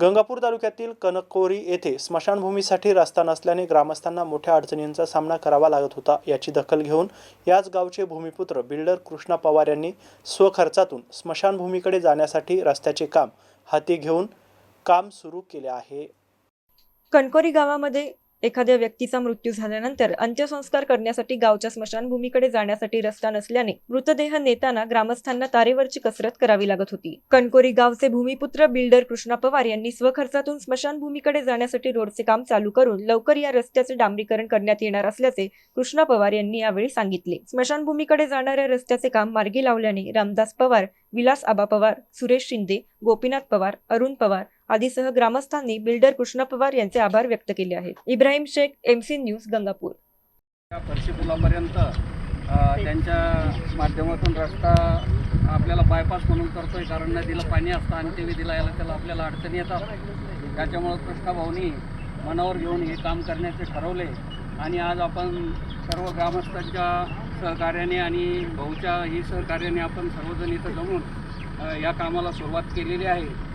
गंगापूर तालुक्यातील कनकोरी येथे स्मशानभूमीसाठी रस्ता नसल्याने ग्रामस्थांना मोठ्या अडचणींचा सामना करावा लागत होता याची दखल घेऊन याच गावचे भूमिपुत्र बिल्डर कृष्णा पवार यांनी स्वखर्चातून स्मशानभूमीकडे जाण्यासाठी रस्त्याचे काम हाती घेऊन काम सुरू केले आहे. कणकोरी गावामध्ये एखाद्या व्यक्तीचा मृत्यू झाल्यानंतर अंत्यसंस्कार करण्यासाठी गावच्या स्मशानभूमीकडे जाण्यासाठी रस्ता नसल्याने मृतदेह नेताना ग्रामस्थांना तारेवरची कसरत करावी लागत होती. कणकोरी गावचे भूमिपुत्र बिल्डर कृष्णा पवार यांनी स्वखर्चातून स्मशानभूमीकडे जाण्यासाठी रोडचे काम चालू करून लवकर या रस्त्याचे डांबरीकरण करण्यात येणार असल्याचे कृष्णा पवार यांनी यावेळी सांगितले. स्मशानभूमीकडे जाणाऱ्या रस्त्याचे काम मार्गी लावल्याने रामदास पवार विलास आबा पवार सुरेश शिंदे गोपीनाथ पवार अरुण पवार आदीसह ग्रामस्थांनी बिल्डर कृष्णा पवार यांचे आभार व्यक्त केले आहेत. Ibrahim Shaikh MC news Gangapur. फरशी पुलापर्यंत त्यांच्या माध्यमातून रस्ता आपल्याला बायपास म्हणून करतोय कारण नदीला पाणी असतं आणि ते विधीला यायला त्याला आपल्याला अडचणी येतात. त्याच्यामुळं कृष्णाभाऊनी मनावर घेऊन हे काम करण्याचे ठरवले. आणि आज आपण सर्व ग्रामस्थांच्या सहकार्याने आणि भाऊच्या ही सहकार्याने आपण सर्वजण इथं जमून या कामाला सुरुवात केलेली आहे.